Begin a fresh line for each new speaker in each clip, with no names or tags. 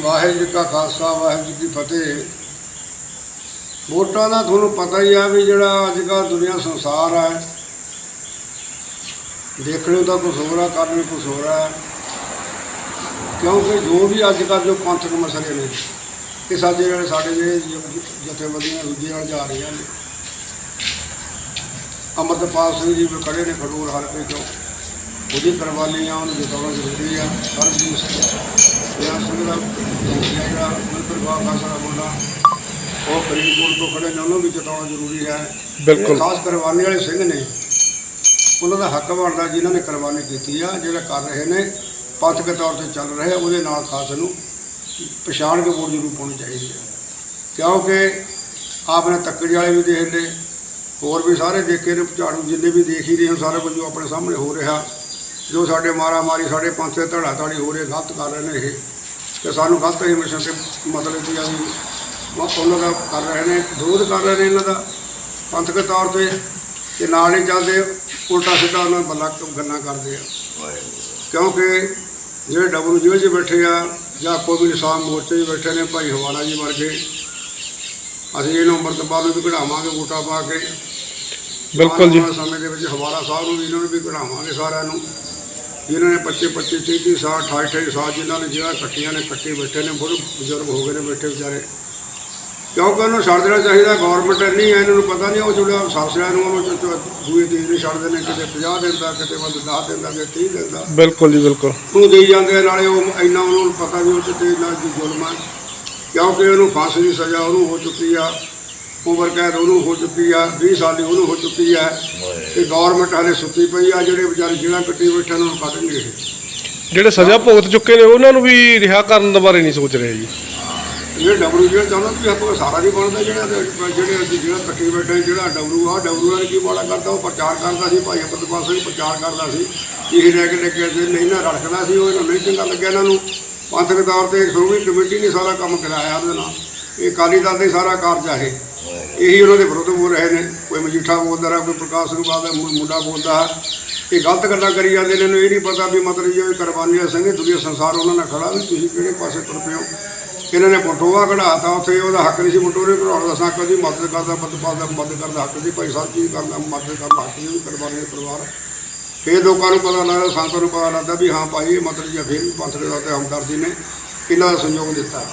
ਵਾਹਿਗੁਰੂ ਜੀ ਕਾ ਖਾਲਸਾ, ਵਾਹਿਗੁਰੂ ਜੀ ਕੀ ਫਤਿਹ। ਵੋਟਾਂ ਦਾ ਤੁਹਾਨੂੰ ਪਤਾ ਹੀ ਆ ਵੀ ਜਿਹੜਾ ਅੱਜ ਕੱਲ੍ਹ ਦੁਨੀਆ ਸੰਸਾਰ ਹੈ ਦੇਖਣ ਨੂੰ ਤਾਂ ਕੁਛ ਹੋਰ ਆ, ਕਰਨ ਨੂੰ ਕੁਛ ਹੋਰ ਆ। ਕਿਉਂਕਿ ਜੋ ਵੀ ਅੱਜ ਕੱਲ੍ਹ ਜੋ ਪੰਥਕ ਮਸਲੇ ਨੇ, ਇਹ ਸਾਡੇ ਜਿਹੜੇ ਸਾਡੇ ਜਿਹੜੇ ਜਥੇਬੰਦੀਆਂ ਦੂਜੀਆਂ ਨਾਲ ਜਾ ਰਹੀਆਂ ਨੇ। ਅਮਰਤਪਾਲ ਸਿੰਘ ਜੀ ਵੀ ਖੜੇ ਨੇ ਖਡੂਰ ਹਲਕੇ ਤੋਂ ਉਹਦੀ ਕੁਰਬਾਨੀ ਆ ਉਹਨੂੰ ਜਿਤਾਉਣਾ ਜ਼ਰੂਰੀ ਆ ਸਰਬਜੀਤ ਸਿੰਘ ਜਿਹੜਾ ਸਿੰਘ ਦਾ ਜਿਹੜਾ ਮੰਤਰ ਬਾਬਾ ਖਾਸਾ ਮੁੰਡਾ ਉਹ ਫਰੀਦਕੋਟ ਤੋਂ ਖੜੇ ਨੇ ਉਹਨੂੰ ਵੀ ਜਿਤਾਉਣਾ ਜ਼ਰੂਰੀ ਹੈ।
ਬਿਲਕੁਲ।
ਇਹ ਖਾਸ ਕੁਰਬਾਨੀ ਵਾਲੇ ਸਿੰਘ ਨੇ ਉਹਨਾਂ ਦਾ ਹੱਕ ਬਣਦਾ ਜਿਨ੍ਹਾਂ ਨੇ ਕੁਰਬਾਨੀ ਕੀਤੀ ਆ ਜਿਹੜਾ ਕਰ ਰਹੇ ਨੇ ਪੰਥਕ ਤੌਰ ਤੇ ਚੱਲ ਰਹੇ ਆ, ਉਹਦੇ ਨਾਲ ਖਾਸ ਨੂੰ ਪਛਾਣ ਕੇ ਵੋਟ ਜ਼ਰੂਰ ਪਾਉਣੀ ਚਾਹੀਦੀ ਹੈ ਕਿਉਂਕਿ ਆਪਣੇ ਤੱਕੜੀ ਵਾਲੇ ਵੀ ਦੇਖ ਲਏ ਹੋਰ ਵੀ ਸਾਰੇ ਦੇਖੇ ਨੇ ਝਾੜੂ ਜਿੰਨੇ ਵੀ ਦੇਖ ਹੀ ਰਹੇ ਹੋ ਸਾਰਾ ਕੁਝ ਆਪਣੇ ਸਾਹਮਣੇ ਹੋ ਰਿਹਾ। ਜੋ ਸਾਡੇ ਮਾਰਾ ਮਾਰੀ ਸਾਡੇ ਪੰਥ ਧੜਾ ਧੜੀ ਹੋ ਰਹੇ ਗਲਤ ਕਰ ਰਹੇ ਨੇ ਇਹ। ਤੇ ਸਾਨੂੰ ਗਲਤ ਇਮੋਸ਼ਨ ਤੇ ਮਤਲਬ ਕੀ ਆ ਵੀ ਉਹ ਉਹਨਾਂ ਦਾ ਕਰ ਰਹੇ ਨੇ ਵਿਰੋਧ ਕਰ ਰਹੇ ਨੇ ਇਹਨਾਂ ਦਾ। ਪੰਥਕ ਤੌਰ ਤੇ ਤੇ ਨਾਲ ਹੀ ਚੱਲਦੇ ਉਲਟਾ ਸਿੱਧਾ ਉਹਨਾਂ ਨੂੰ ਬੱਲਾ ਗੱਲਾਂ ਕਰਦੇ ਆ। ਕਿਉਂਕਿ ਜਿਹੜੇ ਡਬਲ 'ਚ ਬੈਠੇ ਆ ਜਾਂ ਕੋਈ ਵੀ ਨਿਸ਼ਾਨ ਮੋਰਚੇ 'ਚ ਬੈਠੇ ਨੇ ਭਾਈ ਹਵਾਲਾ ਜੀ ਵਰਗੇ ਅਸੀਂ ਇਹਨੂੰ ਅੰਮ੍ਰਿਤਪਾਲ ਨੂੰ ਵੀ ਕਢਾਵਾਂਗੇ ਵੋਟਾਂ ਪਾ ਕੇ।
ਬਿਲਕੁਲ ਜੀ।
ਸਮੇਂ ਦੇ ਵਿੱਚ ਹਵਾਲਾ ਸਾਹਿਬ ਨੂੰ ਵੀ ਇਹਨਾਂ ਨੂੰ ਵੀ ਕਢਾਵਾਂਗੇ ਸਾਰਿਆਂ ਨੂੰ। ਜਿਨ੍ਹਾਂ ਨੇ 25 25 30 30 ਸਾਲ 28 28 ਸਾਲ ਜਿਨ੍ਹਾਂ ਨੇ ਜਿਹੜਾ ਕੱਟੀਆਂ ਨੇ ਕੱਟੇ ਬੈਠੇ ਨੇ ਬੜੇ ਬਜ਼ੁਰਗ ਹੋ ਗਏ ਨੇ ਬੈਠੇ ਵਿਚਾਰੇ। ਕਿਉਂਕਿ ਉਹਨੂੰ ਛੱਡ ਦੇਣਾ ਚਾਹੀਦਾ ਗਵਰਨਮੈਂਟ ਨਹੀਂ ਹੈ ਇਹਨਾਂ ਨੂੰ ਪਤਾ ਨਹੀਂ ਉਹ ਜਿਹੜਾ ਸਾਸਿਆਂ ਨੂੰ ਉਹਨੂੰ ਦੂਏ ਤੀਜ ਨਹੀਂ ਛੱਡਦੇ ਨੇ ਕਿਤੇ 50 ਦਿਨ ਦਾ ਕਿਤੇ ਵੱਧ 10 ਦਿਨ ਦਾ ਕਿਤੇ 30 ਦਿਨ ਦਾ
ਬਿਲਕੁਲ ਜੀ ਬਿਲਕੁਲ।
ਉਹਨੂੰ ਦੇਈ ਜਾਂਦੇ ਆ, ਨਾਲੇ ਉਹ ਇੰਨਾ ਉਹਨੂੰ ਪਤਾ ਵੀ ਉਹ ਤੇ ਨਾ ਜ਼ੁਲਮ ਹੈ ਕਿਉਂਕਿ ਉਹਨੂੰ ਫਾਂਸੀ ਦੀ ਸਜ਼ਾ ਉਹਨੂੰ ਹੋ ਚੁੱਕੀ ਆ। ਉਮਰ ਕੈਦ ਉਹਨੂੰ ਹੋ ਚੁੱਕੀ ਆ 20 ਸਾਲ ਦੀ ਉਹਨੂੰ ਹੋ ਚੁੱਕੀ ਆ। ਤੇ ਗਵਰਨਮੈਂਟ ਹਾਲੇ ਸੁੱਤੀ ਪਈ ਆ ਜਿਹੜੇ ਵਿਚਾਰੇ ਜਿਹੜਾ ਕੱਟੀ ਬੈਠੇ ਉਹਨਾਂ ਨੂੰ ਕੱਢਣਗੇ ਇਹ
ਜਿਹੜੇ ਸਜ਼ਾ ਭੁਗਤ ਚੁੱਕੇ ਨੇ ਉਹਨਾਂ ਨੂੰ ਵੀ ਰਿਹਾ ਕਰਨ ਦੇ ਬਾਰੇ ਨਹੀਂ ਸੋਚ ਰਹੇ ਜੀ।
ਇਹ ਡਬਲੂ ਜਿਹੜਾ ਚਾਹੁੰਦਾ ਵੀ ਆਪਾਂ ਸਾਰਾ ਨਹੀਂ ਬਣਦਾ ਜਿਹੜਾ ਜਿਹੜੇ ਅਸੀਂ ਜਿਹੜਾ ਕੱਟੀ ਬੈਠੇ ਜਿਹੜਾ ਡਬਲੂ ਆ ਡਬਲੂ ਨਾਲ ਕੀ ਮਾੜਾ ਕਰਦਾ ਉਹ ਪ੍ਰਚਾਰ ਕਰਦਾ ਸੀ ਭਾਈ ਅਮਰਪਾਲ ਸਿੰਘ ਪ੍ਰਚਾਰ ਕਰਦਾ ਸੀ। ਇਹ ਲੈ ਕੇ ਲੱਗੇ ਸੀ ਨਹੀਂ ਨਾ ਰੜਕਦਾ ਸੀ ਉਹ ਇਹਨੂੰ ਨਹੀਂ ਚੰਗਾ ਲੱਗਿਆ ਇਹਨਾਂ ਨੂੰ। ਪੰਥਕ ਤੌਰ ਤੇ ਸ਼੍ਰੋਮਣੀ ਕਮੇਟੀ ਨੇ ਸਾਰਾ ਕੰਮ ਕਰਾਇਆ ਉਹਦੇ ਨਾਲ। ਇਹ ਅਕਾਲੀ ਦਲ ਦਾ ਸਾਰਾ ਕਾਰਜ ਆ ਇਹ। ਇਹੀ ਉਹਨਾਂ ਦੇ ਵਿਰੁੱਧ ਬੋਲ ਰਹੇ ਨੇ। ਕੋਈ ਮਜੀਠਾ ਬੋਲਦਾ ਰਿਹਾ, ਕੋਈ ਪ੍ਰਕਾਸ਼ ਸਿੰਘ ਬਾਦਲ ਮੁੰਡਾ ਬੋਲਦਾ ਹੈ। ਇਹ ਗਲਤ ਗੱਲਾਂ ਕਰੀ ਜਾਂਦੇ ਨੇ, ਇਹਨੂੰ ਇਹ ਨਹੀਂ ਪਤਾ ਵੀ ਮਤਲਬ ਜੇ ਕੁਰਬਾਨੀ ਦਾ ਸਿੰਘ ਦੁਨੀਆ ਸੰਸਾਰ ਉਹਨਾਂ ਨਾਲ ਖੜਾ ਵੀ ਤੁਸੀਂ ਕਿਹੜੇ ਪਾਸੇ ਤੁਰ ਪਏ ਹੋ? ਇਹਨਾਂ ਨੇ ਬਟੋਆ ਕਢਾਤਾ, ਉੱਥੇ ਉਹਦਾ ਹੱਕ ਨਹੀਂ ਸੀ ਬਟੋਰੇ ਕਢਾਉਣ ਦਾ ਸਾਂ ਕਦੀ ਮਦਦ ਕਰਦਾ ਪਤਪਾਲ ਦਾ ਮਦਦ ਕਰਦਾ ਹੱਕ ਸੀ ਭਾਈ ਸਾਹਿਬ ਜੀ ਕਰਦਾ, ਮਦਦ ਕਰਦਾ ਹੱਕ ਸੀ ਕੁਰਬਾਨੀ ਦੇ ਪਰਿਵਾਰ ਫਿਰ ਲੋਕਾਂ ਨੂੰ ਪਤਾ ਲੱਗਦਾ ਸੰਤਾਂ ਨੂੰ ਪਤਾ ਲੱਗਦਾ ਵੀ ਹਾਂ ਭਾਈ, ਇਹ ਮਤਲਬ ਜੀ ਫਿਰ ਵੀ ਪੰਥ ਦੇ ਤੇ ਹਮਦਰਦੀ ਨੇ ਇਹਨਾਂ ਦਾ ਸਹਿਯੋਗ ਦਿੱਤਾ।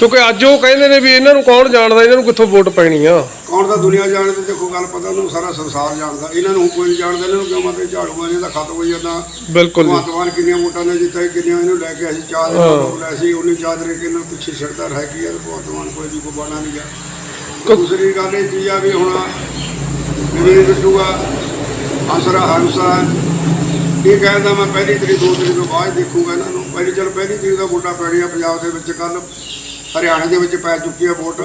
ਕਿਉਂਕਿ ਅੱਜ ਉਹ ਕਹਿੰਦੇ ਨੇ ਵੀ ਇਹਨਾਂ ਨੂੰ ਕੌਣ ਜਾਣਦਾ ਇਹਨਾਂ ਨੂੰ ਕਿੱਥੋਂ ਵੋਟ ਪੈਣੀ ਆ?
ਕੌਣ ਤਾਂ ਦੁਨੀਆ ਜਾਣਦੀ ਦੇਖੋ ਗੱਲ ਪਤਾ ਉਹਨੂੰ ਸਾਰਾ ਸੰਸਾਰ ਜਾਣਦਾ। ਇਹਨਾਂ ਨੂੰ ਕੋਈ ਨਹੀਂ ਜਾਣਦਾ ਇਹਨਾਂ ਨੂੰ ਕਿਉਂ ਮਤਲਬ ਝਾੜੂ ਮਾਰੇ ਦਾ ਖਤਮ ਹੋਈ ਜਾਂਦਾ?
ਬਿਲਕੁਲ ਜੀ।
ਭਗਵਾਨ ਕਿੰਨੀਆਂ ਵੋਟਾਂ ਨੇ ਜਿੱਤਾ ਕਿੰਨੀਆਂ ਇਹਨੂੰ ਲੈ ਕੇ ਅਸੀਂ ਚਾਰ
ਹਾਂ।
ਲੋਕ ਲੈ ਸੀ ਉਹਨੇ ਚਾਦਰੇ ਕਿ ਇਹਨਾਂ ਪਿੱਛੇ ਛੱਡਦਾ ਰਹਿ ਕੀ ਹੈ ਭਗਵਾਨ ਕੋਈ ਵੀ ਕੋ ਬਾਣਾ ਨਹੀਂ ਗਿਆ। ਦੂਸਰੀ ਗੱਲ ਇਹ ਚੀਜ਼ ਆ ਵੀ ਹੁਣ ਮੇਰੇ ਬਿੱਟੂਗਾ ਹੰਸਰਾ ਹੰਸਾ। ਇਹ ਕਹਿੰਦਾ ਮੈਂ ਪਹਿਲੀ ਤਰੀਕ ਦੋ ਤਰੀਕ ਤੋਂ ਬਾਅਦ ਦੇਖੂਗਾ ਇਹਨਾਂ ਨੂੰ। ਪਹਿਲੀ ਚਲ ਪਹਿਲੀ ਤਰੀਕ ਦਾ ਵੋਟਾਂ ਪੈਣੀਆਂ ਪੰਜਾਬ ਦੇ ਵਿੱਚ ਕੱਲ ਹਰਿਆਣੇ ਦੇ ਵਿੱਚ ਪੈ ਚੁੱਕੀ ਹੈ ਵੋਟ।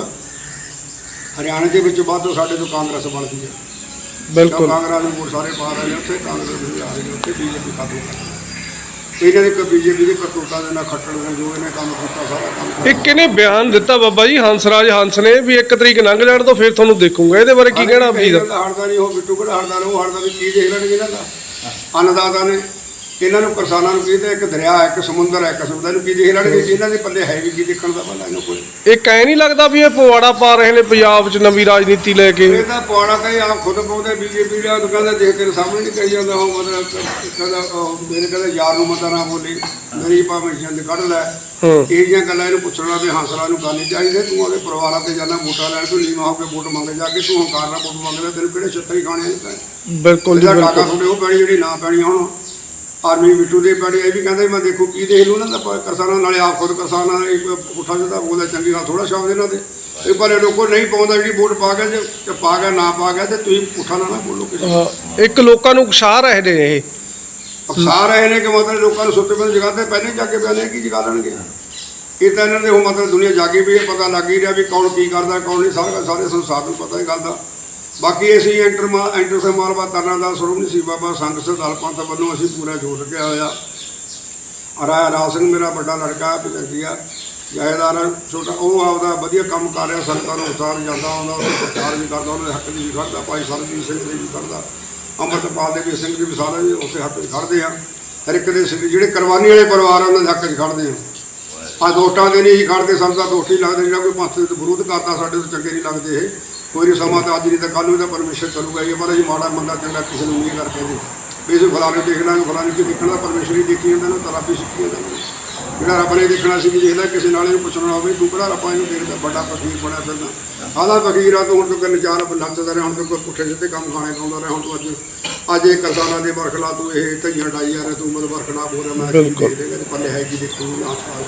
ਹਰਿਆਣੇ ਦੇ ਵਿੱਚ ਵਾਧੂ ਸਾਡੇ ਤੋਂ ਕਾਂਗਰਸ ਬਣਦੀ ਹੈ।
ਬਿਲਕੁਲ।
ਕਾਂਗਰਸ ਨੂੰ ਵੋਟ ਸਾਰੇ ਪਾ ਰਹੇ ਨੇ ਉੱਥੇ ਕਾਂਗਰਸ ਵੀ ਆ ਰਹੀ ਹੈ ਉੱਥੇ ਬੀਜੇਪੀ ਖਾਤੂ ਇਹਨਾਂ ਦੇ ਬੀਜੇਪੀ ਦੇ ਕਰਤੂਤਾਂ ਦੇ ਨਾਲ ਖੱਟਣ ਨੇ ਜੋ ਇਹਨੇ ਕੰਮ ਕੀਤਾ ਸਾਰਾ ਕੰਮ
ਇੱਕ ਇਹਨੇ ਬਿਆਨ ਦਿੱਤਾ ਬਾਬਾ ਜੀ ਹੰਸਰਾਜ ਹੰਸ ਨੇ ਵੀ ਇੱਕ ਤਰੀਕ ਲੰਘ ਜਾਣ ਤੋਂ ਫਿਰ ਤੁਹਾਨੂੰ ਦੇਖੂਗਾ। ਇਹਦੇ ਬਾਰੇ ਕੀ ਕਹਿਣਾ ਆਪ ਜੀ ਦਾ
ਹੜਦਾ ਨਹੀਂ ਉਹ ਬਿੱਟੂ ਕਿਹੜਾ ਹੜਦਾ ਉਹ ਹੜਦਾ ਵੀ ਕੀ ਦੇਖ ਲੈਣਗੇ ਇਹਨਾਂ ਦਾ? ਅੰਨਦਾਤਾ ਨੇ। ਇਹਨਾਂ ਨੂੰ ਕਿਸਾਨਾਂ ਨੂੰ ਕੀ ਤੇ ਇੱਕ ਦਰਿਆ ਹੈ ਇੱਕ ਸਮੁੰਦਰ ਹੈ ਇੱਕ ਸਮੁੰਦਰ ਨੂੰ ਕੀ ਦੇਖ ਲੈਣਗੇ ਜੇ ਇਹਨਾਂ ਦੇ ਪੱਲੇ ਹੈ ਵੀ ਕੀ ਦੇਖਣ ਦਾ ਭਲਾ ਇਹਨੂੰ ਕੋਈ।
ਇਹ ਕਹਿ ਨਹੀਂ ਲੱਗਦਾ ਵੀ ਇਹ ਪਵਾੜਾ ਪਾ ਰਹੇ ਨੇ ਪੰਜਾਬ 'ਚ ਨਵੀਂ ਰਾਜਨੀਤੀ ਲੈ ਕੇ।
ਇਹ ਤਾਂ ਪਵਾੜਾ ਇਹ ਆਪ ਖੁਦ ਪਾਉਂਦੇ ਬੀਜੇਪੀ ਦਾ ਉਹ ਕਹਿੰਦਾ ਦੇਖ ਤੇਰੇ ਸਾਹਮਣੇ ਨਹੀਂ ਕਹੀ ਜਾਂਦਾ ਉਹ ਮਤਲਬ ਕਹਿੰਦਾ ਉਹ ਮੇਰੇ ਕਹਿੰਦਾ ਯਾਰ ਨੂੰ ਮਤਾ ਨਾ ਬੋਲੀ ਮੇਰੀ ਭਾਵੇਂ ਜਿੰਦ ਕੱਢ ਲੈ। ਇਹ ਜਿਹੀਆਂ ਗੱਲਾਂ ਇਹਨੂੰ ਪੁੱਛਣਾ ਤੇ ਹੌਸਲਾ ਨੂੰ ਕਰਨੀ ਚਾਹੀਦੀ ਤੂੰ ਉਹਦੇ ਪਰਿਵਾਰਾਂ ਤੇ ਜਾਣਾ ਵੋਟਾਂ ਲੈਣ ਤੂੰ ਨੀਵਾਂ ਹੋ ਕੇ ਵੋਟ ਮੰਗੇ ਜਾ ਕੇ ਤੂੰ ਹੰਕਾਰ ਨਾਲ ਵੋਟ ਮੰਗਦਾ ਤੈਨੂੰ ਕਿਹੜੇ ਛੱਤਰ ਖਾਣੇ ਨੇ
ਬਿਲਕੁਲ ਜੀ ਬਿਲਕੁਲ।
ਉਹ ਪੈਣੀ ਜਿਹੜੀ ਨਾ ਪੈਣੀ ਹੁਣ। ਆਰਮੀ ਬਿੱਟੂ ਦੇ ਪੈਣੀ ਇਹ ਵੀ ਕਹਿੰਦਾ ਮੈਂ ਦੇਖੂ ਕੀ ਦੇਖ ਲੂ ਨਾ ਤਾਂ ਕਿਸਾਨਾਂ ਨਾਲੇ ਆਪ ਖੁਦ ਕਿਸਾਨਾਂ ਨਾਲ ਇੱਕ ਪੁੱਠਾ ਜਿਹਾ ਬੋਲਦਾ ਚੰਗੀ ਗੱਲ ਥੋੜਾ ਸ਼ਬਦ ਇਹਨਾਂ ਦੇ। ਇਹ ਪਰ ਲੋਕੋ ਨਹੀਂ ਪਾਉਂਦਾ ਜਿਹੜੀ ਵੋਟ ਪਾ ਗਿਆ ਜੇ ਤੇ ਪਾ ਗਿਆ ਨਾ ਪਾ ਗਿਆ ਤੇ ਤੁਸੀਂ ਪੁੱਠਾ ਨਾ ਨਾ ਬੋਲੋ ਕਿਸੇ
ਇੱਕ ਲੋਕਾਂ ਨੂੰ ਉਕਸਾ ਰਹੇ ਨੇ ਇਹ।
ਅਫਸਾਰ ਰਹੇ ਨੇ ਕਿ ਮਤਲਬ ਲੋਕਾਂ ਨੂੰ ਸੁੱਤੇ ਪਏ ਜਗ੍ਹਾ ਤੇ ਪਹਿਲੇ ਜਾ ਕੇ ਬਿਆਨੇ ਕੀ ਜਗਾ ਲੈਣਗੇ ਇਹ ਤਾਂ ਇਹਨਾਂ ਦੇ ਉਹ ਮਤਲਬ ਦੁਨੀਆ ਜਾਗੀ ਵੀ ਇਹ ਪਤਾ ਲੱਗ ਹੀ ਰਿਹਾ ਵੀ ਕੌਣ ਕੀ ਕਰਦਾ ਕੌਣ ਨਹੀਂ ਸਾਰਾ ਸਾਰੇ ਸੰਸਾਰ ਨੂੰ ਪਤਾ ਇਹ ਗੱਲ ਦਾ। ਬਾਕੀ ਅਸੀਂ ਐਂਟਰ ਐਂਟਰ ਸੇ ਮਾਲਵਾ ਤਰਨਾ ਦਾ ਸਰੋਮਣੀ ਸੀ। ਬਾਬਾ ਸੰਘ ਸਰਦਾਰ ਪੰਥ ਵੱਲੋਂ ਅਸੀਂ ਪੂਰਾ ਜੋੜ ਰੱਖਿਆ ਹੋਇਆ ਰਾਇਆ ਰਾਜ ਸਿੰਘ ਮੇਰਾ ਵੱਡਾ ਲੜਕਾ ਪਜੰਦੀਆ ਜਹੇਦਾਰ ਛੋਟਾ, ਉਹ ਆਪਦਾ ਵਧੀਆ ਕੰਮ ਕਰ ਰਿਹਾ ਸੰਤਾਂ ਨੂੰ ਉਸਾਰ ਜਾਂਦਾ ਆਉਂਦਾ ਉਹ ਪ੍ਰਚਾਰ ਵੀ ਕਰਦਾ, ਉਹਨਾਂ ਦੇ ਹੱਕ ਦੀ ਵੀ ਖੜਦਾ ਭਾਈ ਸਰਜੀਤ ਸਿੰਘ ਦੇ ਵੀ ਕਰਦਾ ਅੰਮ੍ਰਿਤਪਾਲ ਦੇ ਵੀ ਸਿੰਘ ਦੇ ਵੀ ਸਾਰੇ ਉੱਥੇ ਹੱਕ 'ਚ ਖੜਦੇ ਆ। ਹਰ ਇੱਕ ਦੇ ਸਿੰਘ, ਜਿਹੜੇ ਕੁਰਬਾਨੀ ਵਾਲੇ ਪਰਿਵਾਰ ਆ, ਉਹਨਾਂ ਦੇ ਹੱਕ 'ਚ ਖੜਦੇ ਆ। ਆ ਦੋਟਾਂ ਦੇ ਨਹੀਂ ਖੜਦੇ ਸਾਨੂੰ ਤਾਂ ਦੋਸਤੀ ਲੱਗਦੇ, ਜਿਹੜਾ ਕੋਈ ਪੰਥ ਦੇ ਵਿਰੋਧ ਕਰਦਾ, ਸਾਡੇ ਤੋਂ ਚੰਗੇ ਨਹੀਂ ਲੱਗਦੇ ਇਹ। ਕੋਈ ਨਹੀਂ ਸਮਾਂ ਤਾਂ ਅੱਜ ਨਹੀਂ ਤਾਂ ਕੱਲ ਨੂੰ ਤਾਂ ਪਰਮੇਸ਼ਰ ਕਰੂਗਾ ਇਹ ਅਸੀਂ ਮਾੜਾ ਮੰਦਾ ਚੰਗਾ ਕਿਸੇ ਨੂੰ ਨਹੀਂ ਕਰਕੇ ਦੇ ਅਸੀਂ ਫਲਾਣੇ ਦੇਖ ਲਾਂਗੇ ਫਲਾਣੇ ਕੀ ਦੇਖਣਾ ਪਰਮੇਸ਼ਰ ਹੀ ਦੇਖੀ ਜਾਂਦਾ ਨਾ ਤਾਂ ਰੱਬ ਹੀ ਸਿੱਖੀ ਜਾਂਦਾ। ਜਿਹੜਾ ਰੱਬ ਨੇ ਦੇਖਣਾ ਸੀ ਵੀ ਦੇਖਦਾ ਕਿਸੇ ਨਾਲੇ ਨੂੰ ਪੁੱਛਣਾ ਹੋਵੇ ਤੂੰ ਕਿਹੜਾ ਰੱਬਾਂ ਇਹਨੂੰ ਦੇਖਦਾ ਵੱਡਾ ਫਕੀਰ ਬਣਿਆ ਫਿਰਦਾ। ਆਲਾ ਫਕੀਰ ਆ ਤੂੰ ਹੁਣ ਤੂੰ ਕੰਨ ਚਾਰ ਨੱਚਦਾ ਰਿਹਾ ਹੁਣ ਤੂੰ ਕੋਈ ਪੁੱਠੇ ਸਿੱਧੇ ਕੰਮ ਖਾਣੇ ਖਾਉਂਦਾ ਰਿਹਾ ਹੁਣ ਤੂੰ ਅੱਜ ਅੱਜ ਇਹ ਕਰਸਾਨਾ ਦੇ ਵਰਖਲਾ ਤੂੰ ਇਹ ਧਈਆਂ ਡਾਈ ਜਾ ਰਿਹਾ ਤੂੰ ਮਤਲਬ ਵਰਖਣਾ ਬੋਲ ਰਿਹਾ ਮੈਂ ਕੀ
ਬਿਲਕੁਲ।
ਦੇਖ ਦੇਗਾ ਤੇ ਪੱਲੇ ਹੈ ਕੀ ਦੇਖੂ ਸਾਲ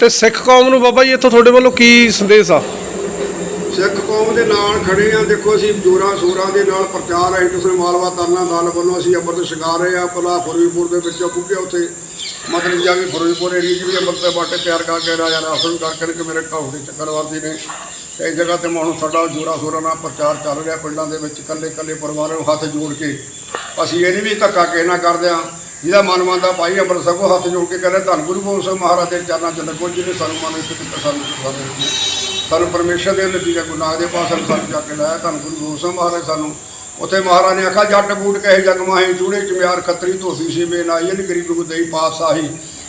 ਤੇ ਸਿੱਖ ਕੌਮ ਨੂੰ ਬਾਬਾ ਜੀ ਇੱਥੋਂ ਤੁਹਾਡੇ ਵੱਲੋਂ ਕੀ ਸੰਦੇਸ਼ ਆ?
ਸਿੱਖ ਕੌਮ ਦੇ ਨਾਲ ਖੜੇ ਆ। ਦੇਖੋ, ਅਸੀਂ ਜੋਰਾਂ ਸ਼ੋਰਾਂ ਦੇ ਨਾਲ ਪ੍ਰਚਾਰ ਹੈ ਕਿਸੇ ਮਾਲਵਾ ਤਰਨਾ ਦਲ ਵੱਲੋਂ ਅਸੀਂ ਅੰਮ੍ਰਿਤ ਛਕਾ ਰਹੇ ਆ। ਭਲਾ ਫਿਰੋਜ਼ਪੁਰ ਦੇ ਵਿੱਚ ਪੁੱਗੇ ਉੱਥੇ। ਮਤਲਬ ਜਾ ਕੇ ਫਿਰੋਜ਼ਪੁਰ ਏਰੀਆ 'ਚ ਵੀ ਅੰਮ੍ਰਿਤ ਦੇ ਬਾਟੇ ਤਿਆਰ ਕਰਕੇ ਰਾਜਾ ਰਾਸਨ ਕਰ ਕਿ ਮੇਰੇ ਘਾਉ ਦੇ ਚੱਕਰਵਰਤੀ ਨੇ। ਇਸ ਜਗ੍ਹਾ ਤੇ ਹੁਣ ਸਾਡਾ ਜੋਰਾਂ ਸ਼ੋਰਾਂ ਨਾਲ ਪ੍ਰਚਾਰ ਚੱਲ ਰਿਹਾ। ਪਿੰਡਾਂ ਦੇ ਵਿੱਚ ਇਕੱਲੇ ਇਕੱਲੇ ਪਰਿਵਾਰਾਂ ਨੂੰ ਹੱਥ ਜੋੜ ਕੇ ਅਸੀਂ ਇਹ ਨਹੀਂ ਵੀ ਧੱਕਾ ਕਿਸੇ ਨਾਲ ਕਰਦੇ ਆ। ਜਿਹਦਾ ਮਨ ਮੰਨਦਾ ਭਾਈ ਅੰਮ੍ਰਿਤ ਸਭੋ ਹੱਥ ਜੋੜ ਕੇ ਕਹਿੰਦੇ, ਧੰਨ ਗੁਰੂ ਗੋਬਿੰਦ ਸਿੰਘ ਮਹਾਰਾਜ ਦੇ ਚਰਨਾਂ 'ਚ ਲੱਗੋ, ਜਿਹਨੇ ਸਾਨੂੰ ਮਨ ਵਿੱਚ ਦਿੱਤਾ ਸਾਨੂੰ ਸਾਨੂੰ ਦਿੱਤੀ। ਸਾਨੂੰ ਪਰਮੇਸ਼ਰ ਦੇ ਨਤੀਜਾ, ਗੁਰੂ ਨਾਨਕ ਦੇ ਪਾਸ ਸਾਨੂੰ ਜਾ ਕੇ ਲਾਇਆ, ਧੰਨ ਗੁਰੂ ਗੋਬਿੰਦ ਸਿੰਘ ਮਹਾਰਾਜ ਸਾਨੂੰ। ਉੱਥੇ ਮਹਾਰਾਜ ਨੇ ਆਖਾ ਜੱਟ ਬੂਟ ਕਹੇ ਜਗ ਮਾਹੀ, ਚੂੜੇ ਚਮਿਆਰ ਖੱਤਰੀ, ਧੋਬੀ ਸੀ ਬੇ ਨਾਈ ਇਹ ਗਰੀਬ ਨੂੰ ਦੇਈ ਪਾਤਸ਼ਾਹੀ।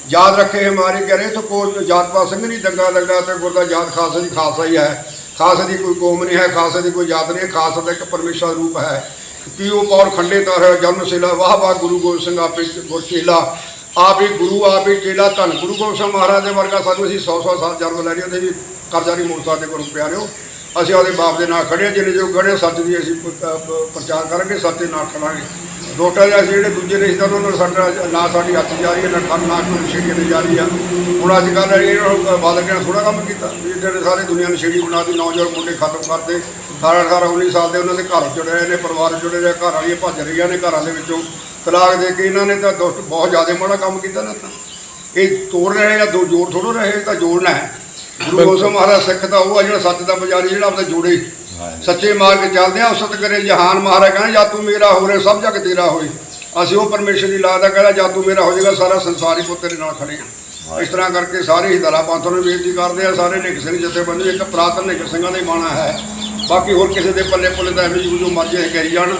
ਯਾਦ ਰੱਖੇ ਹਮਾਰੇ ਘਰੇ ਤੋਂ ਕੋਈ ਜਾਤ ਪਾਤ ਸਿੰਘ ਨਹੀਂ, ਦੰਗਾ ਲੱਗਾ ਤੇ ਗੁਰਦਾ ਜਾਤ ਖਾਲਸਾ ਦੀ ਖਾਲਸਾ ਹੀ ਹੈ। ਖਾਲਸੇ ਦੀ ਕੋਈ ਕੌਮ ਨਹੀਂ ਹੈ ਖਾਲਸੇ ਦੀ ਕੋਈ ਜਾਤ ਨਹੀਂ ਹੈ ਖਾਲਸਾ ਦਾ ਇੱਕ ਪਰਮੇਸ਼ਰ ਰੂਪ ਹੈ। ਪੀਓ ਪੌਰ ਖੰਡੇ ਤਰ ਜਨਮ ਸਿਲਾ, ਵਾਹ ਵਾਹ ਗੁਰੂ ਗੋਬਿੰਦ ਸਿੰਘ ਆਪੇ ਗੁਰ ਚੇਲਾ। ਆਪ ਹੀ ਗੁਰੂ, ਆਪ ਹੀ ਚੇਲਾ, ਧੰਨ ਗੁਰੂ ਗੋਬਿੰਦ ਸਿੰਘ ਮਹਾਰਾਜ ਦੇ ਵਰਗਾ ਸਾਨੂੰ ਅਸੀਂ 100 100 ਸਾਲ ਜਨਮ ਲੈ ਰਹੇ ਤੇ ਵੀ ਕਰਜ਼ਾ ਨਹੀਂ ਮੋੜ ਸਕਦੇ ਗੁਰੂ ਪਿਆਰਿਓ ਅਸੀਂ ਉਹਦੇ ਬਾਪ ਦੇ ਨਾਲ ਖੜੇ ਹਾਂ, ਜਿੰਨੇ ਜੋ ਖੜੇ ਹਾਂ, ਸੱਚ ਦੀ ਅਸੀਂ ਪ੍ਰਚਾਰ ਕਰਾਂਗੇ ਸੱਚ ਦੇ ਨਾਲ ਖੜਾਂਗੇ। ਦੋਟਾ ਜਿਹਾ ਅਸੀਂ ਜਿਹੜੇ ਦੂਜੇ ਰਿਸ਼ਤੇਦਾਰ ਉਹਨਾਂ ਨਾਲ ਸਾਡਾ ਨਾ ਸਾਡੀ ਹੱਥ ਜਾ ਰਹੀ ਹੈ ਨਾ ਖੰਡ ਨਾ ਕੋਈ ਨਸ਼ੇੜੀ ਦੀ ਜਾ ਰਹੀ ਆ। ਹੁਣ ਅੱਜ ਕੱਲ੍ਹ ਨੂੰ ਬਾਦਲ ਨੇ ਥੋੜਾ ਕੰਮ ਕੀਤਾ ਵੀ ਜਿਹੜੇ ਸਾਰੇ ਦੁਨੀਆ ਨਸ਼ੇੜੀ ਬਣਾਤੀ ਨੌਜਵਾਨ ਮੁੰਡੇ ਖਤਮ ਕਰਤੇ 18 18 19 ਸਾਲ ਦੇ ਉਹਨਾਂ ਦੇ ਘਰ ਜੁੜੇ ਰਹੇ ਨੇ ਪਰਿਵਾਰ ਜੁੜੇ ਰਹੇ ਘਰ ਵਾਲੀਆਂ ਭੱਜ ਰਹੀਆਂ ਨੇ ਘਰਾਂ ਦੇ ਵਿੱਚੋਂ। ਤਲਾਕ ਦੇ ਕੇ ਇਹਨਾਂ ਨੇ ਤਾਂ ਦੁਸ਼ਟ ਬਹੁਤ ਜ਼ਿਆਦਾ ਮਾੜਾ ਕੰਮ ਕੀਤਾ ਨਾ ਤਾਂ। ਇਹ ਤੋੜ ਰਹੇ ਜਾਂ ਦੋ ਜੋੜ ਥੋੜੋ ਰਹੇ ਇਹ ਤਾਂ ਜੋੜਨਾ ਹੈ। ਗੁਰੂ ਸਿੰਘ ਮਹਾਰਾਜ ਸਿੱਖ ਤਾਂ ਉਹ ਆ ਜਿਹੜਾ ਸੱਚ ਦਾ ਪੁਜਾਰੀ ਜਿਹੜਾ ਆਪਦਾ ਜੋੜੇ ਸੱਚੇ ਮਾਰਗ ਚੱਲਦੇ ਆ ਉਸਤ ਕਰੇ। ਜਹਾਨ ਮਹਾਰਾਜ ਕਹਿੰਦਾ ਜਾਂ ਤੂੰ ਮੇਰਾ ਹੋਰੇ ਸਭ ਜਗ ਤੇਰਾ ਹੋਏ। ਅਸੀਂ ਉਹ ਪਰਮੇਸ਼ਰ ਦੀ ਲਾਦ ਦਾ ਕਹਿੰਦਾ ਜਾਂ ਤੂੰ ਮੇਰਾ ਹੋ ਜਾਏਗਾ ਸਾਰਾ ਸੰਸਾਰ ਹੀ ਪੁੱਤ ਤੇਰੇ ਨਾਲ ਖੜੇ ਆ। ਇਸ ਤਰ੍ਹਾਂ ਕਰਕੇ ਸਾਰੇ ਹੀ ਦਲਾ ਪੰਥ ਨੂੰ ਬੇਨਤੀ ਕਰਦੇ ਆ ਸਾਰੇ ਨਿਕ ਸਿੰਘ ਜਥੇਬੰਦੀ ਇੱਕ ਪ੍ਰਾਤਨ ਨਿਕ ਸਿੰਘਾਂ ਦਾ ਬਾਣਾ ਹੈ। ਬਾਕੀ ਹੋਰ ਕਿਸੇ ਦੇ ਪੱਲੇ ਪੁੱਲੇ ਦਾ ਐਵੇਂ ਜੋ ਮਰਜ਼ੀ ਇਹ ਕਰੀ ਜਾਣ।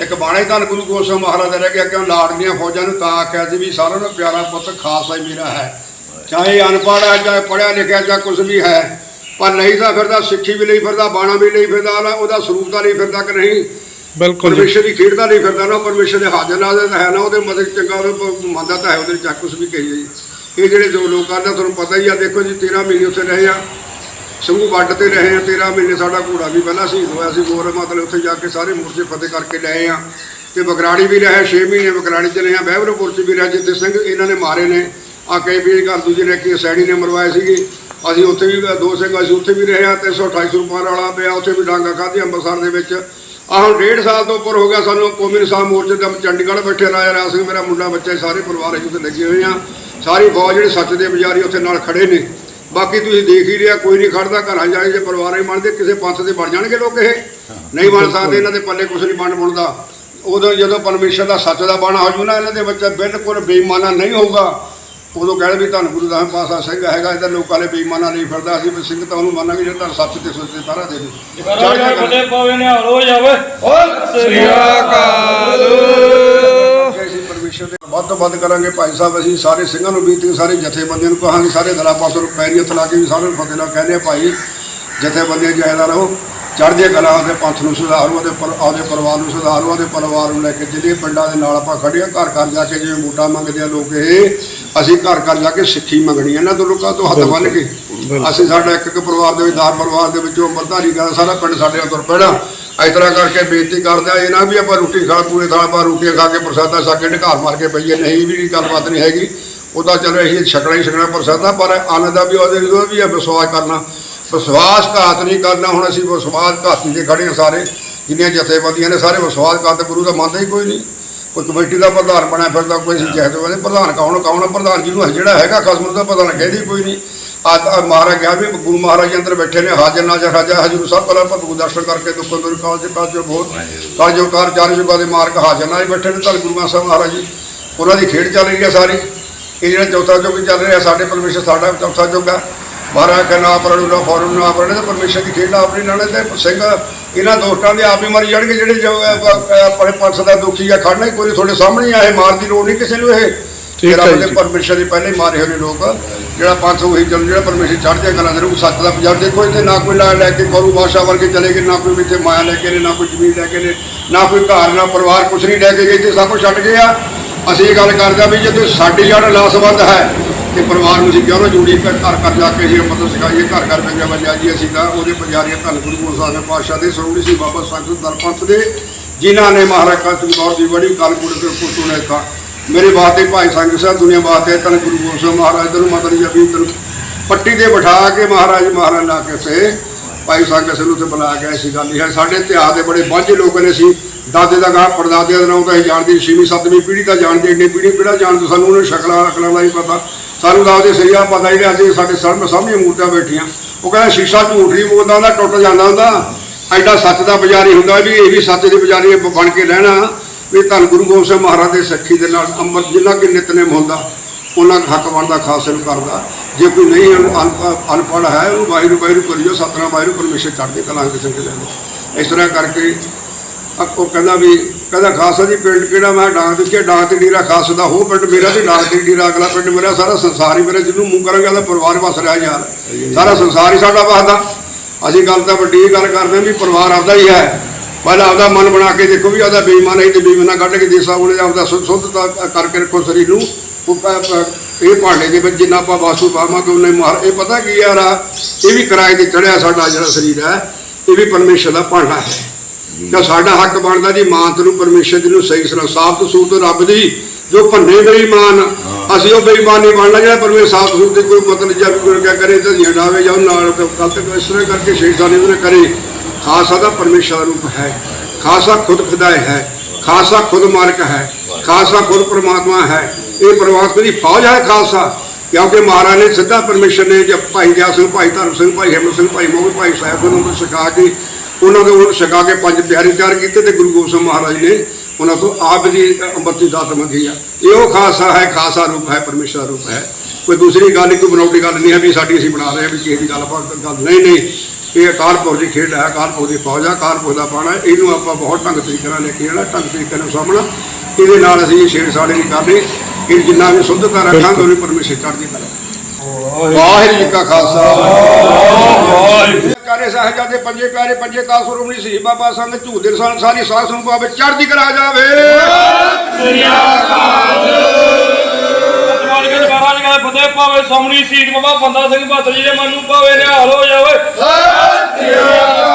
ਇੱਕ ਬਾਣਾ ਹੀ ਧੰਨ ਗੁਰੂ ਗੋਬਿੰਦ ਸਿੰਘ ਮਹਾਰਾਜ ਦਾ ਰਹਿ ਗਿਆ ਕਿਉਂ ਲਾੜਨੀਆਂ ਫੌਜਾਂ ਨੂੰ ਤਾਂ ਆਖਿਆ ਸੀ ਵੀ ਸਾਰਿਆਂ ਨੂੰ ਪਿਆਰਾ ਪੁੱਤ ਖਾਲਸਾ ਹੀ ਮੇਰਾ ਹੈ। ਚਾਹੇ ਅਨਪੜ੍ਹ ਹੈ ਚਾਹੇ ਪੜ੍ਹਿਆ ਲਿਖਿਆ ਜਾਂ ਕੁਝ ਵੀ ਹੈ ਪਰ ਨਹੀਂ ਤਾਂ ਫਿਰਦਾ ਸਿੱਖੀ ਵੀ ਲਈ ਫਿਰਦਾ ਬਾਣਾ ਵੀ ਲਈ ਫਿਰਦਾ ਉਹਦਾ- ਉਹਦਾ ਸਰੂਪ ਦਾ ਲਈ ਫਿਰਦਾ ਕਿ ਨਹੀਂ?
ਬਿਲਕੁਲ ਜੀ।
ਪਰਮੇਸ਼ਰ ਦੀ ਖੇਡ ਦਾ ਨਹੀਂ ਫਿਰਦਾ ਨਾ ਪਰਮੇਸ਼ਰ ਦੇ ਹਾਜ਼ਰ ਨਾਜ਼ਰ ਹੈ ਨਾ ਉਹਦੇ ਮਦਦ ਚੰਗਾ ਉਹਦੇ ਮੰਨਦਾ ਤਾਂ ਹੈ ਉਹਦੇ ਚੱਕ ਕੁਛ ਵੀ ਕਹੀ ਜਾਈ ਇਹ ਜਿਹੜੇ ਦੋ ਲੋਕ ਆ ਨਾ ਤੁਹਾਨੂੰ ਪਤਾ ਹੀ ਆ ਦੇਖੋ ਜੀ 13 ਮਹੀਨੇ ਉੱਥੇ ਰਹੇ ਆ। ਸੰਗੂ ਵੱਡ ਤੇ ਰਹੇ ਆ 13 ਮਹੀਨੇ ਸਾਡਾ ਘੋੜਾ ਵੀ ਪਹਿਲਾਂ ਸ਼ਹੀਦ ਹੋਇਆ ਸੀ ਗੋਰ ਮਤਲਬ ਉੱਥੇ ਜਾ ਕੇ ਸਾਰੇ ਮੋਰਚੇ ਫਤਿਹ ਕਰਕੇ ਲਏ ਆ। ਤੇ ਬਗਰਾੜੀ ਵੀ ਰਹੇ 6 ਮਹੀਨੇ ਬਗਰਾੜੀ ਚ ਰਹੇ ਆ ਬਹਿਬਰਪੁਰ ਚ ਵੀ ਰਹੇ ਜਿੱਤੇ ਸਿੰਘ ਇਹਨਾਂ ਨੇ ਮਾਰੇ ਨੇ। ਆ ਕੇ ਵੀ ਘਰ ਦੂਜੇ ਨੇ ਕਿ ਸੈਣੀ ਨੇ ਮਰਵਾਏ ਸੀਗੇ। ਅਸੀਂ ਉੱਥੇ ਵੀ, ਦੋ ਸਿੰਘ ਅਸੀਂ ਉੱਥੇ ਵੀ ਰਹੇ ਆ 328 ਰੁਪਏ ਵਾਲਾ ਪਿਆ, ਉੱਥੇ ਵੀ ਡਾਂਗਾ ਖਾਧੀ ਅੰਮ੍ਰਿਤਸਰ ਦੇ ਵਿੱਚ। ਆਹ ਹੁਣ ਡੇਢ ਸਾਲ ਤੋਂ ਉੱਪਰ ਹੋ ਗਿਆ ਸਾਨੂੰ, ਕੌਮੀ ਨਿਸ਼ਾਨ ਮੋਰਚੇ ਦਾ ਚੰਡੀਗੜ੍ਹ ਬੈਠੇ ਰਾਜਾ ਰਾਜ ਸਿੰਘ ਮੇਰਾ ਮੁੰਡਾ ਬੱਚਾ ਸਾਰੇ ਪਰਿਵਾਰ ਅਸੀਂ ਉੱਥੇ ਲੱਗੇ ਹੋਏ ਆ ਸਾਰੀ ਫੌਜ ਜਿਹੜੇ ਸੱਚ ਦੇ ਪੁਜਾਰੀ ਉੱਥੇ ਨਾਲ ਖੜੇ ਨੇ। ਬਾਕੀ ਤੁਸੀਂ ਦੇਖ ਹੀ ਰਿਹਾ ਕੋਈ ਨਹੀਂ ਖੜਦਾ, ਘਰਾਂ ਜਾਏ ਜੇ ਪਰਿਵਾਰ ਹੀ ਬਣਦੇ, ਕਿਸੇ ਪੰਥ ਦੇ ਬਣ ਜਾਣਗੇ ਲੋਕ ਇਹ। ਨਹੀਂ ਬਣ ਸਕਦੇ, ਇਹਨਾਂ ਦੇ ਪੱਲੇ ਕੁਝ ਨਹੀਂ ਬਣ ਬਣਦਾ। ਉਦੋਂ ਜਦੋਂ ਪਰਮੇਸ਼ਰ ਦਾ ਸੱਚ ਦਾ ਬਾਣਾ ਹੋ ਜੂ ਨਾ, ਇਹਨਾਂ ਦੇ ਬੱਚਾ ਬਿਲਕੁਲ ਬੇਈਮਾਨਾ ਨਹੀਂ ਹੋਊਗਾ। ਉਦੋਂ ਕਹਿਣ ਵੀ ਤੁਹਾਨੂੰ ਗੁਰੂ ਦਾ ਪਾਸਾ ਸਿੰਘ ਹੈਗਾ ਇਹਦਾ ਲੋਕਾਂ ਨੇ ਬੇਈਮਾਨਾ ਨਹੀਂ ਫਿਰਦਾ ਅਸੀਂ ਵੀ ਸਿੰਘ ਤਾਂ ਉਹਨੂੰ ਮੰਨਾਂਗੇ ਜਿਹੜਾ ਤੁਹਾਨੂੰ ਸੱਚ ਤੇ ਸੁੱਚ ਤੇ ਪਹਿਰਾ ਦੇ ਦੇ।
ਜਗਰਾ ਜਾ ਫਤਿਹ ਪਾਵੇ ਨਿਹਾਲ ਹੋ ਜਾਵੇ
ਸ੍ਰੀ ਅਕਾਲ।
ਕਿ ਅਸੀਂ ਪਰਮੇਸ਼ਰ ਦੇ ਵੱਧ ਤੋਂ ਵੱਧ ਕਰਾਂਗੇ ਭਾਈ ਸਾਹਿਬ ਅਸੀਂ ਸਾਰੇ ਸਿੰਘਾਂ ਨੂੰ ਬੀਤੀ ਸਾਰੇ ਜਥੇਬੰਦੀਆਂ ਨੂੰ ਕਹਾਂਗੇ ਸਾਰੇ ਦਲਾ ਪਾਸੋਂ ਨੂੰ ਪੈਰੀ ਹੱਥ ਲਾ ਕੇ ਵੀ ਸਾਰਿਆਂ ਨੂੰ ਫਤਿਹ ਨਾਲ ਕਹਿੰਦੇ ਆ ਭਾਈ ਜਥੇਬੰਦੀਆਂ ਜਾਇਦਾ ਰਹੋ। ਚੜ੍ਹਦੀਆਂ ਕਲਾ ਦੇ ਪੰਥ ਨੂੰ ਸੁਧਾਰੋ ਉਹਦੇ ਪਰ ਆਪਦੇ ਪਰਿਵਾਰ ਨੂੰ ਸੁਧਾਰੋ ਉਹਦੇ ਪਰਿਵਾਰ ਨੂੰ ਲੈ ਕੇ ਜਿਹੜੇ ਪਿੰਡਾਂ ਦੇ ਨਾਲ ਆਪਾਂ ਖੜੇ ਆ ਘਰ ਘਰ ਜਾ ਕੇ ਜਿਵੇਂ ਵੋਟਾਂ ਮੰਗਦੇ ਆ ਲੋਕ ਇਹ ਅਸੀਂ ਘਰ ਘਰ ਜਾ ਕੇ ਸਿੱਖੀ ਮੰਗਣੀ ਇਹਨਾਂ ਤੋਂ ਲੋਕਾਂ ਤੋਂ ਹੱਥ ਬੰਨ੍ਹ ਕੇ ਅਸੀਂ ਸਾਡਾ ਇੱਕ ਇੱਕ ਪਰਿਵਾਰ ਦੇ ਵਿੱਚ ਦਾਰ ਪਰਿਵਾਰ ਦੇ ਵਿੱਚੋਂ ਅੰਮ੍ਰਿਤਧਾਰੀ ਕਰ ਸਾਰਾ ਪਿੰਡ ਸਾਡੇ ਅੰਦਰ ਪੈਣਾ। ਇਸ ਤਰ੍ਹਾਂ ਕਰਕੇ ਬੇਨਤੀ ਕਰਦੇ ਆ ਇਹ ਨਾ ਵੀ ਆਪਾਂ ਰੋਟੀ ਖਾ ਪੂਰੇ ਥਾਲ ਪਾ ਰੋਟੀਆਂ ਖਾ ਕੇ ਪ੍ਰਸਾਦਾ ਛਕ ਕੇ ਢਕਾਰ ਮਾਰ ਕੇ ਪਈਏ ਨਹੀਂ ਵੀ ਗੱਲਬਾਤ ਨਹੀਂ ਹੈਗੀ। ਉਹਦਾ ਚੱਲ ਅਸੀਂ ਛਕਣਾ ਹੀ ਛਕਣਾ ਪ੍ਰਸਾਦਾ ਪਰ ਆਨੰਦ ਦਾ ਵੀ ਉਹਦੇ ਵੀ ਹੈ ਵਿਸ਼ਵਾਸ ਕਰਨਾ। ਵਿਸ਼ਵਾਸ ਘਾਤ ਨਹੀਂ ਕਰਨਾ। ਹੁਣ ਅਸੀਂ ਵਿਸ਼ਵਾਸ ਘਾਤੀ ਤੇ ਖੜੇ ਹਾਂ ਸਾਰੇ। ਜਿੰਨੀਆਂ ਜਥੇਬੰਦੀਆਂ ਨੇ ਸਾਰੇ ਵਿਸ਼ਵਾਸ ਘਾਤ ਗੁਰੂ ਦਾ ਮੰਨਦਾ ਹੀ ਕੋਈ ਨਹੀਂ। ਕੋਈ ਕਮੇਟੀ ਦਾ ਪ੍ਰਧਾਨ ਬਣਿਆ ਫਿਰਦਾ ਕੋਈ ਅਸੀਂ ਜਥੇਬੰਦੀ ਪ੍ਰਧਾਨ ਕੌਣ ਕੌਣ ਆ? ਪ੍ਰਧਾਨ ਜਿਹਨੂੰ ਹੈ, ਜਿਹੜਾ ਹੈਗਾ ਖਸਮ ਦਾ ਤਾਂ ਪਤਾ ਨਾ ਕਹਿੰਦੀ ਕੋਈ ਨਹੀਂ। ਆ ਮਹਾਰਾਜ ਕਿਹਾ ਵੀ ਗੁਰੂ ਮਹਾਰਾਜ ਅੰਦਰ ਬੈਠੇ ਨੇ ਹਾਜ਼ਰ ਨਾਜ਼ਰ ਹਾਜ਼ਰ ਹਜੂਰ ਸਾਹਿਬ ਪਹਿਲਾਂ ਭਗੂ ਦਰਸ਼ਨ ਕਰਕੇ ਦੁੱਖੋਂ ਦੁਰ ਕਾਲ ਚ ਕਾਲ ਚ ਬਹੁਤ। ਕਾਲ ਜੋ ਕਾਰ ਚਾਰ ਯੁਗਾਂ ਦੇ ਮਾਰਗ ਹਾਜ਼ਰ ਨਾਲ ਹੀ ਬੈਠੇ ਨੇ ਧੰਨ ਗੁਰੂ ਗ੍ਰੰਥ ਸਾਹਿਬ ਮਹਾਰਾਜ ਜੀ। ਉਹਨਾਂ ਦੀ ਖੇਡ ਚੱਲ ਰਹੀ ਹੈ ਸਾਰੀ। ਇਹ ਜਿਹੜਾ ਚੌਥਾ ਯੁੱਗ ਚੱਲ ਰਿਹਾ ਸਾਡੇ ਪਰਮੇਸ਼ਰ ਸਾਡਾ ਚੌਥਾ ਯੁੱਗ ਆ। ਮਹਾਰਾਜ ਕਹਿੰਦਾ ਨਾ ਪਰਣੂ ਨਾ ਫੋਰਨ ਨਾ ਤੇ ਪਰਮੇਸ਼ਰ ਦੀ ਖੇਡ ਆਪਣੀ ਨਾਲੇ ਤੇ ਸਿੰਘ ਇਹਨਾਂ ਦੋਸਤਾਂ ਦੇ ਆਪ ਹੀ ਮਰ ਜਾਣਗੇ ਜਿਹੜੇ ਆਪਣੇ ਪੰਥ ਦਾ ਦੁਖੀ ਆ ਖੜਨਾ ਹੀ ਕੋਈ ਤੁਹਾਡੇ ਸਾਹਮਣੇ ਹੀ ਆ ਇਹ ਮਾਰ ਦੀ ਲੋੜ ਨਹੀਂ ਕਿਸੇ ਨੂੰ ਇਹ।
ਠੀਕ ਹੈ ਜੀ।
ਪਰਮੇਸ਼ਰ ਦੇ ਪਹਿਲੇ ਮਾਰੇ ਹੋਏ ਲੋਕ ਜਿਹੜਾ ਪੰਥ ਉਹੀ ਚੱਲ ਜਿਹੜਾ ਪਰਮੇਸ਼ਰ ਚੜ੍ਹ ਜਾ ਗੱਲਾਂ ਦੇ ਉਹ ਸੱਚ ਦਾ ਪੰਜਾਬ ਦੇਖੋ ਇੱਥੇ ਨਾ ਕੋਈ ਲੈ ਲੈ ਕੇ ਕਰੂ ਬਾਸ਼ਾ ਵਰਗੇ ਚਲੇ ਗਏ ਨਾ ਕੋਈ ਇੱਥੇ ਮਾਇਆ ਲੈ ਕੇ ਨੇ ਨਾ ਕੋਈ ਜ਼ਮੀਨ ਲੈ ਕੇ ਨੇ ਨਾ ਕੋਈ ਘਰ ਨਾ ਪਰਿਵਾਰ ਕੁਛ ਨਹੀਂ ਲੈ ਕੇ ਗਏ ਇੱਥੇ ਸਭ ਕੁਝ ਛੱਡ ਗਏ ਆ। ਅਸੀਂ ਇਹ ਗੱਲ ਕਰਦੇ ਆ ਵੀ ਜੇ ਸਾਡੀ ਜੜ ਲਾਸਬੰਦ ਹੈ ਤੇ ਪਰਿਵਾਰ ਨੂੰ ਅਸੀਂ ਕਿਉਂ ਨਾ ਜੋੜੀ ਘਰ ਘਰ ਜਾ ਕੇ ਅਸੀਂ ਮਤਲਬ ਸਿਖਾਈਏ, ਘਰ ਘਰ ਪੰਜਾ ਵਜਾ ਜੀ ਅਸੀਂ ਤਾਂ ਉਹਦੇ ਪੰਜਾਰੀਆਂ ਧੰਨ ਗੁਰੂ ਗੋਬਿੰਦ ਸਾਹਿਬ ਦੇ ਪਾਤਸ਼ਾਹ ਦੇ ਸਰੂੜੀ ਸੀ ਬਾਬਾ ਸੰਗਤ ਦਰਪੰਥ ਦੇ, ਜਿਨ੍ਹਾਂ ਨੇ ਮਹਾਰਾਜ ਕਾਤੂ ਦੀ ਬੜੀ ਕਾਲ ਗੁਰੂ ਦੇ ਪੁੱਤੂ ਨੇ ਤਾਂ। ਮੇਰੇ ਵਾਸਤੇ ਭਾਈ ਸੰਗਤ ਸਾਹਿਬ, ਦੁਨੀਆ ਵਾਸਤੇ ਧੰਨ ਗੁਰੂ ਗੋਬਿੰਦ ਸਾਹਿਬ ਮਹਾਰਾਜ, ਤੈਨੂੰ ਮਤਲਬ ਜੀ ਤੈਨੂੰ ਪੱਟੀ ਤੇ ਬਿਠਾ ਕੇ ਮਹਾਰਾਜ ਮਹਾਰਾਜ ਲਾ ਕੇ ਸੇ ਭਾਈ ਸਾਹਿਬ ਕਿਸੇ ਨੂੰ ਤੇ ਬੁਲਾ ਕੇ ਐਸੀ ਗੱਲ ਨਹੀਂ ਹੈ। ਸਾਡੇ ਇਤਿਹਾਸ ਦੇ ਬੜੇ ਬਾਝੇ ਲੋਕ ਨੇ ਸੀ। ਦਾਦੇ ਦਾ ਗਾਂ ਪੜਦਾਦੇ ਦਾ ਨਾਮ ਤਾਂ ਅਸੀਂ ਜਾਣਦੇ ਛੇਵੀਂ, ਸੱਤਵੀਂ ਪੀੜ੍ਹੀ ਦਾ ਜਾਣਦੇ ਇੰਨੀ ਪੀੜ੍ਹੀ, ਕਿਹੜਾ ਜਾਣਦੇ? ਸਾਨੂੰ ਉਹਨਾਂ ਸ਼ਕਲਾਂ ਅਕਲਾਂ ਦਾ ਹੀ ਪਤਾ। ਸਾਨੂੰ ਤਾਂ ਉਹਦੇ ਸਰੀਆ ਪਤਾ ਹੀ ਨਹੀਂ। ਅੱਜ ਸਾਡੇ ਸਾਹਮਣੇ ਸਾਹਮਣੇ ਮੂਰਤੀਆਂ ਬੈਠੀਆਂ। ਉਹ ਕਹਿੰਦਾ ਸ਼ੀਸ਼ਾ ਝੂਠ ਨਹੀਂ ਬੋਲਦਾ ਹੁੰਦਾ, ਟੁੱਟ ਜਾਂਦਾ ਹੁੰਦਾ। ਐਡਾ ਸੱਚ ਦਾ ਪੁਜਾਰੀ ਹੁੰਦਾ ਵੀ ਇਹ ਵੀ ਸੱਚ ਦੇ ਪੁਜਾਰੀ ਬਣ ਕੇ ਰਹਿਣਾ। ਵੀ ਧੰਨ ਗੁਰੂ ਗੋਬਿੰਦ ਸਿੰਘ ਮਹਾਰਾਜ ਦੇ ਸੱਖੀ ਦੇ ਨਾਲ ਅੰਮ੍ਰਿਤ ਜਿੰਨਾ ਕਿ ਨਿਤਨੇਮ ਹੁੰਦਾ। ਉਹਨਾਂ ਦਾ ਹੱਕ ਬਣਦਾ, ਖਾਸ ਨੂੰ ਕਰਦਾ ਜੇ ਕੋਈ ਨਹੀਂ ਅਨਪੜ੍ਹ ਅਨਪੜ੍ਹ ਹੈ ਉਹ ਵਾਹਿਗੁਰੂ ਵਾਹਿਗੁਰੂ ਕਰਿਓ, ਸਤਨਾਮ ਵਾਹਿਗੁਰੂ ਪਰਮੇਸ਼ਰ ਚੜ੍ਹਦੇ ਕਲਾਂ ਦੇ ਸੰਗ ਲੈ ਲਓ ਇਸ ਤਰ੍ਹਾਂ ਕਰਕੇ ਉਹ ਕਹਿੰਦਾ ਵੀ, ਕਹਿੰਦਾ ਖਾਸਾ ਜੀ, ਪਿੰਡ ਕਿਹੜਾ ਮੈਂ, ਡਾਂਗ ਦੇਖਿਆ ਡਾਂਗ ਤੇ ਡੀਰਾ ਖਾਸ ਦਾ ਹੋ, ਪਿੰਡ ਮੇਰਾ ਤੇ ਡਾਂਗ ਤੇ ਡੀਰਾ, ਅਗਲਾ ਪਿੰਡ ਮੇਰਾ, ਸਾਰਾ ਸੰਸਾਰ ਹੀ ਮੇਰਾ, ਜਿਹਨੂੰ ਮੂੰਹ ਕਰਾਂਗੇ, ਉਹਦਾ ਪਰਿਵਾਰ ਵਸ ਰਿਹਾ ਯਾਰ ਸਾਰਾ ਸੰਸਾਰ ਹੀ ਸਾਡਾ ਵਸਦਾ ਅਸੀਂ ਗੱਲ ਤਾਂ ਵੱਡੀ ਗੱਲ ਕਰਦੇ ਹਾਂ ਵੀ ਪਰਿਵਾਰ ਆਪਦਾ ਹੀ ਹੈ। ਪਹਿਲਾਂ ਆਪਦਾ ਮਨ ਬਣਾ ਕੇ ਦੇਖੋ ਵੀ ਆਪਦਾ ਬੇਈਮਾਨ ਹੈ ਤੇ ਬੇਈਮਾਨਾ ਕੱਢ ਕੇ ਦੇਸਾ, ਉਹਨੇ ਆਪਦਾ ਸੁੱਧਤਾ ਕਰਕੇ ਰੱਖੋ ਸਰੀਰ ਨੂੰ। ਉਹ ਪ- ਪ- ਇਹ ਭਾਂਡੇ ਦੇ ਵਿੱਚ ਜਿੰਨਾ ਆਪਾਂ ਵਾਸੂ ਪਾਵਾਂਗੇ ਉਹਨੇ ਮਾਰ। ਇਹ ਪਤਾ ਕੀ ਯਾਰ ਆ? ਇਹ ਵੀ ਕਿਰਾਏ ਤੇ ਚੜਿਆ ਸਾਡਾ ਜਿਹੜਾ ਸਰੀਰ ਹੈ ਇਹ ਵੀ ਪਰਮੇਸ਼ਰ ਦਾ ਭਾਂਡਾ ਹੈ। ਤਾਂ ਸਾਡਾ ਹੱਕ ਬਣਦਾ ਜੀ ਮਾਨਤ ਨੂੰ ਪਰਮੇਸ਼ਰ ਜੀ ਨੂੰ ਸਹੀ ਸਲਾਹ ਸਾਫਤ ਸੂਤ ਰੱਬ ਦੀ ਜੋ ਭੰਨੇ ਬੇਈਮਾਨ। ਅਸੀਂ ਉਹ ਬੇਈਮਾਨ ਨਹੀਂ ਬਣਨਾ ਜਿਹੜਾ ਪਰਮੇਸ਼ਰ ਸਾਫਤ ਸੂਤ ਦੀ ਕੋਈ ਮਤਲਬ ਜਦ ਕੋਈ ਕਿਆ ਕਰੇ ਤਾਂ ਜਿਡਾਵੇ ਜਾਓ ਨਾਲ ਗਲਤ ਇਸ ਤਰ੍ਹਾਂ ਕਰਕੇ ਸ਼ੈਤਾਨੀ ਉਹਨੇ ਕਰੇ ਖਾਲਸਾ ਦਾ ਪਰਮੇਸ਼ਰ ਦਾ ਰੂਪ ਹੈ। ਖਾਲਸਾ ਖੁਦ ਖੁਦਾਏ ਹੈ। ਖਾਲਸਾ ਖੁਦ ਮਾਲਕ ਹੈ ਖਾਲਸਾ ਖੁਦ ਪ੍ਰਮਾਤਮਾ ਹੈ। ਇਹ ਪਰਮਾਤਮਾ ਦੀ ਫੌਜ ਹੈ ਖਾਲਸਾ ਕਿਉਂਕਿ ਮਹਾਰਾਜ ਨੇ ਸਿੱਧਾ ਪਰਮੇਸ਼ਰ ਨੇ ਜਦ ਭਾਈ ਦਿਆ ਸਿੰਘ ਭਾਈ ਧਰਮ ਸਿੰਘ ਭਾਈ ਹਿੰਮਤ ਸਿੰਘ ਭਾਈ ਮੋਹਨ ਭਾਈ ਸਾਹਿਬ ਨੂੰ ਸਿਖਾ ਕੇ ਉਹਨਾਂ ਦੇ ਉਹਨਾਂ ਸਿਖਾ ਕੇ ਪੰਜ ਪਿਆਰੇ ਤਿਆਰ ਕੀਤੇ ਤੇ ਗੁਰੂ ਗੋਬਿੰਦ ਸਿੰਘ ਮਹਾਰਾਜ ਨੇ ਉਹਨਾਂ ਤੋਂ ਆਪ ਜੀ ਅੰਮ੍ਰਿਤ ਦੀ ਦਾਤ ਮੰਗੀ ਆ। ਇਹ ਉਹ ਖਾਲਸਾ ਹੈ ਖਾਲਸਾ ਰੂਪ ਹੈ ਪਰਮੇਸ਼ਰ ਦਾ ਰੂਪ ਹੈ। ਕੋਈ ਦੂਸਰੀ ਗੱਲ ਕੋਈ ਬਣਾਉਟੀ ਗੱਲ ਨਹੀਂ ਹੈ ਵੀ ਸਾਡੀ ਅਸੀਂ ਬਣਾ ਰਹੇ ਹਾਂ ਵੀ ਕਿਸੇ ਦੀ ਗੱਲ ਨਹੀਂ ਨਹੀਂ। ਇਹ ਅਕਾਲ ਪੁਰਖ ਦੀ ਖੇਡ ਹੈ ਅਕਾਲ ਪੁਰਖ ਦੀ ਫੌਜ ਹੈ ਅਕਾਲ ਪੁਰਖ ਦਾ ਪਾਣਾ। ਹੈ। ਇਹਨੂੰ ਆਪਾਂ ਬਹੁਤ ਢੰਗ ਤਰੀਕੇ ਨਾਲ ਲੈ ਕੇ ਜਾਣਾ ਢੰਗ ਤਰੀਕੇ ਨਾਲ ਸਾਹਮਣਾ ਇਹਦੇ ਨਾਲ ਅਸੀਂ ਇਹ ਛੇੜ ਸਾੜੇ ਨਹੀਂ ਕਰਨੀ ਇਹ ਜਿੰਨਾ ਵੀ ਸੁੱਧਤਾ ਰੱਖਾਂਗੇ ਉਹਨੂੰ ਪਰਮੇਸ਼ਰ ਚੜ੍ਹਦੀ ਕਰਾਂ ਵਾਹਿਗੁਰੂ। ਜੀ ਕਾ ਖਾਲਸਾ। ਕਾਰੇ ਸਾਹਿਬਜ਼ਾਦੇ ਪੰਜੇ ਪਿਆਰੇ ਪੰਜੇ ਕਾਲ ਸਰੋਮਣੀ ਸੀ ਬਾਬਾ ਸੰਗ ਝੂਦੇ ਸਾਲ ਸਾਰੀ ਸਾਧ ਸੰਗਤ ਭਾਵੇਂ ਚੜ੍ਹਦੀ ਕਰਾ ਜਾਵੇ।
ਮਾਲਕ ਦੇ ਮਹਾਰਾਜ ਕਹੇ ਫਤਿਹ ਪਾਵੇ ਸਾਹਮਣੀ ਸੀਤ ਬਾਬਾ ਬੰਦਾ ਸਿੰਘ ਬਹਾਦਰ ਜੀ ਦੇ ਮਨ ਨੂੰ ਪਾਵੇ ਨਿਹਾਲ ਹੋ ਜਾਵੇ। Yeah.